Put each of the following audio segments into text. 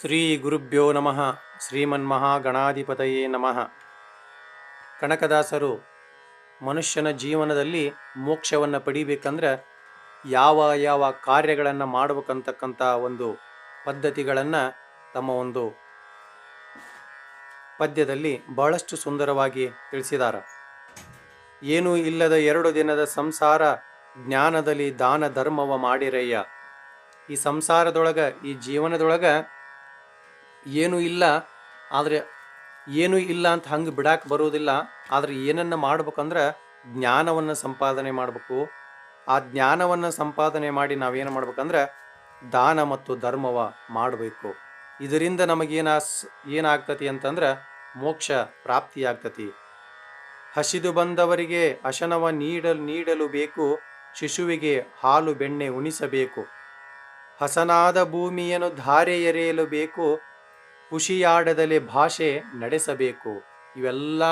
ಶ್ರೀ ಗುರುಭ್ಯೋ ನಮಃ. ಶ್ರೀಮನ್ಮಹಾಗಣಾಧಿಪತಯೇ ನಮಃ. ಕನಕದಾಸರು ಮನುಷ್ಯನ ಜೀವನದಲ್ಲಿ ಮೋಕ್ಷವನ್ನು ಪಡಿಬೇಕಂದ್ರೆ ಯಾವ ಯಾವ ಕಾರ್ಯಗಳನ್ನು ಮಾಡಬೇಕಂತಕ್ಕಂಥ ಒಂದು ಪದ್ಧತಿಗಳನ್ನು ತಮ್ಮ ಒಂದು ಪದ್ಯದಲ್ಲಿ ಬಹಳಷ್ಟು ಸುಂದರವಾಗಿ ತಿಳಿಸಿದಾರ. ಏನೂ ಇಲ್ಲದ ಎರಡು ದಿನದ ಸಂಸಾರ ಜ್ಞಾನದಲ್ಲಿ ದಾನ ಧರ್ಮವ ಮಾಡಿರಯ್ಯ. ಈ ಸಂಸಾರದೊಳಗೆ, ಈ ಜೀವನದೊಳಗ ಏನೂ ಇಲ್ಲ, ಆದರೆ ಏನೂ ಇಲ್ಲ ಅಂತ ಹಂಗೆ ಬಿಡಾಕೆ ಬರೋದಿಲ್ಲ, ಆದರೆ ಏನನ್ನು ಮಾಡ್ಬೇಕಂದ್ರೆ ಜ್ಞಾನವನ್ನು ಸಂಪಾದನೆ ಮಾಡಬೇಕು. ಆ ಜ್ಞಾನವನ್ನು ಸಂಪಾದನೆ ಮಾಡಿ ನಾವೇನು ಮಾಡ್ಬೇಕಂದ್ರೆ ದಾನ ಮತ್ತು ಧರ್ಮವ ಮಾಡಬೇಕು. ಇದರಿಂದ ನಮಗೇನ ಏನಾಗ್ತತಿ ಅಂತಂದ್ರೆ ಮೋಕ್ಷ ಪ್ರಾಪ್ತಿಯಾಗ್ತತಿ. ಹಸಿದು ಬಂದವರಿಗೆ ಅಶನವ ನೀಡಲು ನೀಡಲು ಬೇಕು, ಶಿಶುವಿಗೆ ಹಾಲು, ಬೆಣ್ಣೆ ಉಣಿಸಬೇಕು. ಹಸನಾದ ಭೂಮಿಯನ್ನು ಧಾರೆ ಎರೆಯಲು ಬೇಕು ಖುಷಿಯಾಡದಲೆ ಭಾಷೆ ನಡೆಸಬೇಕು. ಇವೆಲ್ಲ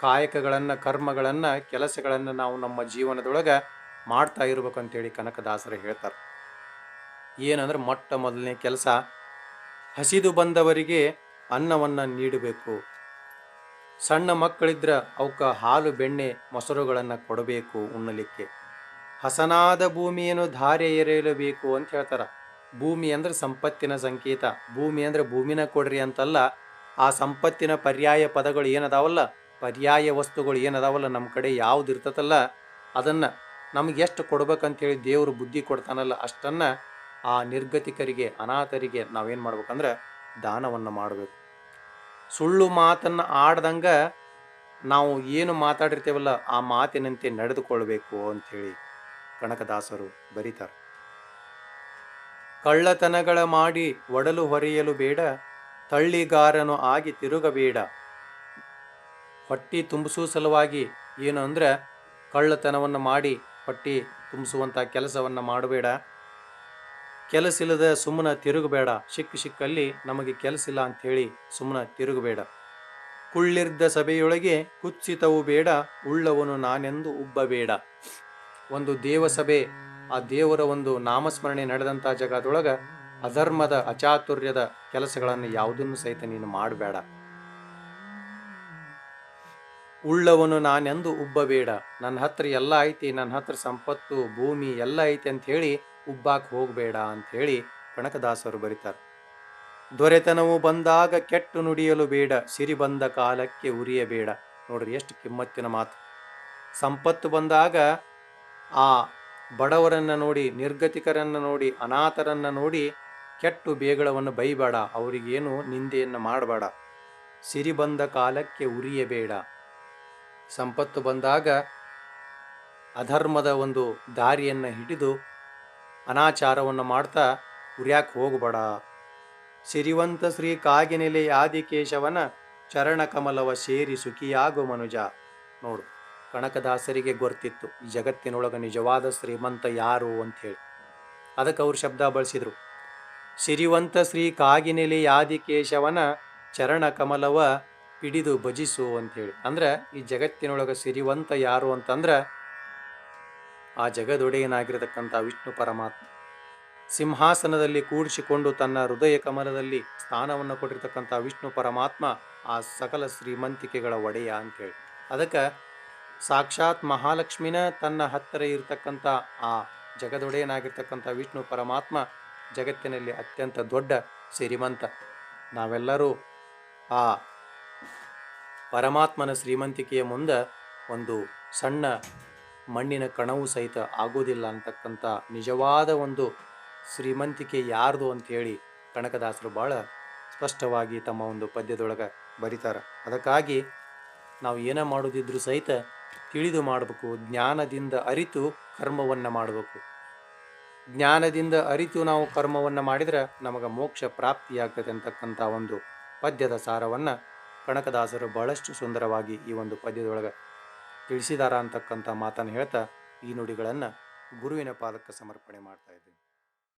ಕಾಯಕಗಳನ್ನು, ಕರ್ಮಗಳನ್ನು, ಕೆಲಸಗಳನ್ನು ನಾವು ನಮ್ಮ ಜೀವನದೊಳಗೆ ಮಾಡ್ತಾ ಇರ್ಬೇಕಂತೇಳಿ ಕನಕದಾಸರು ಹೇಳ್ತಾರೆ. ಏನಂದ್ರೆ ಮೊಟ್ಟ ಮೊದಲನೇ ಕೆಲಸ, ಹಸಿದು ಬಂದವರಿಗೆ ಅನ್ನವನ್ನು ನೀಡಬೇಕು. ಸಣ್ಣ ಮಕ್ಕಳಿದ್ರೆ ಅವಕ್ಕೆ ಹಾಲು, ಬೆಣ್ಣೆ, ಮೊಸರುಗಳನ್ನು ಕೊಡಬೇಕು ಉಣ್ಣಲಿಕ್ಕೆ. ಹಸನಾದ ಭೂಮಿಯನ್ನು ಧಾರೆ ಎರೆಯಲೇಬೇಕು ಅಂತ ಹೇಳ್ತಾರ. ಭೂಮಿ ಅಂದ್ರೆ ಸಂಪತ್ತಿನ ಸಂಕೇತ. ಭೂಮಿ ಅಂದ್ರೆ ಭೂಮಿನ ಕೊಡ್ರಿ ಅಂತಲ್ಲ, ಆ ಸಂಪತ್ತಿನ ಪರ್ಯಾಯ ಪದಗಳು ಏನದಾವಲ್ಲ? ಪರ್ಯಾಯ ವಸ್ತುಗಳು ಏನದಾವಲ್ಲ? ನಮ್ಮ ಕಡೆ ಯಾವ್ದು ಇರ್ತತಲ್ಲ ಅದನ್ನು ನಮ್ಗೆ ಎಷ್ಟು ಕೊಡ್ಬೇಕಂತೇಳಿ ದೇವರು ಬುದ್ಧಿ ಕೊಡ್ತಾನಲ್ಲ, ಅಷ್ಟನ್ನು ಆ ನಿರ್ಗತಿಕರಿಗೆ, ಅನಾಥರಿಗೆ ನಾವೇನು ಮಾಡ್ಬೇಕಂದ್ರೆ ದಾನವನ್ನು ಮಾಡಬೇಕು. ಸುಳ್ಳು ಮಾತನ್ನು ಆಡ್ದಂಗೆ ನಾವು ಏನು ಮಾತಾಡಿರ್ತೇವಲ್ಲ, ಆ ಮಾತಿನಂತೆ ನಡೆದುಕೊಳ್ಬೇಕು ಅಂಥೇಳಿ ಕನಕದಾಸರು ಬರೀತಾರೆ. ಕಳ್ಳತನಗಳ ಮಾಡಿ ಒಡಲು ಹೊರೆಯಲು ಬೇಡ, ತಳ್ಳಿಗಾರನು ಆಗಿ ತಿರುಗಬೇಡ. ಹೊಟ್ಟಿ ತುಂಬಿಸುವ ಸಲುವಾಗಿ ಏನು ಅಂದ್ರೆ, ಕಳ್ಳತನವನ್ನು ಮಾಡಿ ಹೊಟ್ಟಿ ತುಂಬಿಸುವಂಥ ಕೆಲಸವನ್ನು ಮಾಡಬೇಡ. ಕೆಲಸಿಲ್ಲದ ಸುಮ್ಮನೆ ತಿರುಗಬೇಡ. ಸಿಕ್ಕ ಸಿಕ್ಕಲ್ಲಿ ನಮಗೆ ಕೆಲಸ ಕೆಲಸಿಲ್ಲ ಅಂಥೇಳಿ ಸುಮ್ಮನೆ ತಿರುಗಬೇಡ. ಕುಳ್ಳಿರ್ದ ಸಭೆಯೊಳಗೆ ಕುತ್ಸಿತವು ಬೇಡ, ಉಳ್ಳವನು ನಾನೆಂದು ಉಬ್ಬಬೇಡ. ಒಂದು ದೇವಸಭೆ ಆ ದೇವರ ಒಂದು ನಾಮಸ್ಮರಣೆ ನಡೆದಂಥ ಜಗದೊಳಗೆ ಅಧರ್ಮದ, ಅಚಾತುರ್ಯದ ಕೆಲಸಗಳನ್ನು ಯಾವುದನ್ನು ಸಹಿತ ನೀನು ಮಾಡಬೇಡ. ಉಳ್ಳವನು ನಾನೆಂದು ಉಬ್ಬಬೇಡ. ನನ್ನ ಹತ್ರ ಎಲ್ಲ ಐತಿ, ನನ್ನ ಹತ್ರ ಸಂಪತ್ತು, ಭೂಮಿ ಎಲ್ಲ ಐತಿ ಅಂತ ಹೇಳಿ ಉಬ್ಬಾಕ್ ಹೋಗಬೇಡ ಅಂತ ಹೇಳಿ ಕನಕದಾಸರು ಬರೀತಾರೆ. ದೊರೆತನವು ಬಂದಾಗ ಕೆಟ್ಟು ನುಡಿಯಲು ಬೇಡ, ಸಿರಿ ಬಂದ ಕಾಲಕ್ಕೆ ಉರಿಯಬೇಡ. ನೋಡ್ರಿ ಎಷ್ಟು ಕಿಮ್ಮತ್ತಿನ ಮಾತು. ಸಂಪತ್ತು ಬಂದಾಗ ಆ ಬಡವರನ್ನ ನೋಡಿ, ನಿರ್ಗತಿಕರನ್ನು ನೋಡಿ, ಅನಾಥರನ್ನು ನೋಡಿ ಕೆಟ್ಟು ಬೇಗಳವನ್ನು ಬೈಬೇಡ. ಅವರಿಗೇನು ನಿಂದೆಯನ್ನು ಮಾಡಬೇಡ. ಸಿರಿ ಬಂದ ಕಾಲಕ್ಕೆ ಉರಿಯಬೇಡ. ಸಂಪತ್ತು ಬಂದಾಗ ಅಧರ್ಮದ ಒಂದು ದಾರಿಯನ್ನು ಹಿಡಿದು ಅನಾಚಾರವನ್ನು ಮಾಡ್ತಾ ಉರಿಯಾಕೆ ಹೋಗಬೇಡ. ಸಿರಿವಂತ ಶ್ರೀ ಕಾಗಿನೆಲೆ ಆದಿಕೇಶವನ ಚರಣಕಮಲವ ಸೇರಿ ಸುಖಿಯಾಗು ಮನುಜ. ನೋಡು. ಕನಕದಾಸರಿಗೆ ಗೊತ್ತಿತ್ತು ಜಗತ್ತಿನೊಳಗೆ ನಿಜವಾದ ಶ್ರೀಮಂತ ಯಾರು ಅಂಥೇಳಿ ಅದಕ್ಕೆ ಅವರು ಶಬ್ದ ಬಳಸಿದರು. ಸಿರಿವಂತ ಶ್ರೀ ಕಾಗಿನೆಲೆ ಆದಿಕೇಶವನ ಚರಣ ಕಮಲವ ಹಿಡಿದು ಭಜಿಸು ಅಂಥೇಳಿ ಅಂದ್ರೆ ಈ ಜಗತ್ತಿನೊಳಗೆ ಸಿರಿವಂತ ಯಾರು ಅಂತಂದ್ರೆ ಆ ಜಗದೊಡೆಯನಾಗಿರತಕ್ಕಂಥ ವಿಷ್ಣು ಪರಮಾತ್ಮ. ಸಿಂಹಾಸನದಲ್ಲಿ ಕೂಡಿಸಿಕೊಂಡು ತನ್ನ ಹೃದಯ ಕಮಲದಲ್ಲಿ ಸ್ಥಾನವನ್ನು ಕೊಟ್ಟಿರ್ತಕ್ಕಂಥ ವಿಷ್ಣು ಪರಮಾತ್ಮ ಆ ಸಕಲ ಶ್ರೀಮಂತಿಕೆಗಳ ಒಡೆಯ ಅಂತೇಳಿ ಅದಕ್ಕೆ ಸಾಕ್ಷಾತ್ ಮಹಾಲಕ್ಷ್ಮಿನ ತನ್ನ ಹತ್ತಿರ ಇರತಕ್ಕಂಥ ಆ ಜಗದೊಡೆಯನಾಗಿರ್ತಕ್ಕಂಥ ವಿಷ್ಣು ಪರಮಾತ್ಮ ಜಗತ್ತಿನಲ್ಲಿ ಅತ್ಯಂತ ದೊಡ್ಡ ಶ್ರೀಮಂತ. ನಾವೆಲ್ಲರೂ ಆ ಪರಮಾತ್ಮನ ಶ್ರೀಮಂತಿಕೆಯ ಮುಂದೆ ಒಂದು ಸಣ್ಣ ಮಣ್ಣಿನ ಕಣವು ಸಹಿತ ಆಗೋದಿಲ್ಲ ಅಂತಕ್ಕಂಥ ನಿಜವಾದ ಒಂದು ಶ್ರೀಮಂತಿಕೆ ಯಾರ್ದು ಅಂಥೇಳಿ ಕನಕದಾಸರು ಭಾಳ ಸ್ಪಷ್ಟವಾಗಿ ತಮ್ಮ ಒಂದು ಪದ್ಯದೊಳಗೆ ಬರೀತಾರೆ. ಅದಕ್ಕಾಗಿ ನಾವು ಏನೇ ಮಾಡೋದಿದ್ರೂ ಸಹಿತ ತಿಳಿದು ಮಾಡಬೇಕು, ಜ್ಞಾನದಿಂದ ಅರಿತು ಕರ್ಮವನ್ನು ಮಾಡಬೇಕು. ಜ್ಞಾನದಿಂದ ಅರಿತು ನಾವು ಕರ್ಮವನ್ನು ಮಾಡಿದರೆ ನಮಗೆ ಮೋಕ್ಷ ಪ್ರಾಪ್ತಿಯಾಗ್ತದೆ ಅಂತಕ್ಕಂಥ ಒಂದು ಪದ್ಯದ ಸಾರವನ್ನು ಕನಕದಾಸರು ಬಹಳಷ್ಟು ಸುಂದರವಾಗಿ ಈ ಒಂದು ಪದ್ಯದೊಳಗೆ ತಿಳಿಸಿದಾರ ಅಂತಕ್ಕಂಥ ಮಾತನ್ನು ಹೇಳ್ತಾ ಈ ನುಡಿಗಳನ್ನು ಗುರುವಿನ ಪಾದಕ್ಕೆ ಸಮರ್ಪಣೆ ಮಾಡ್ತಾ ಇದ್ದೀನಿ.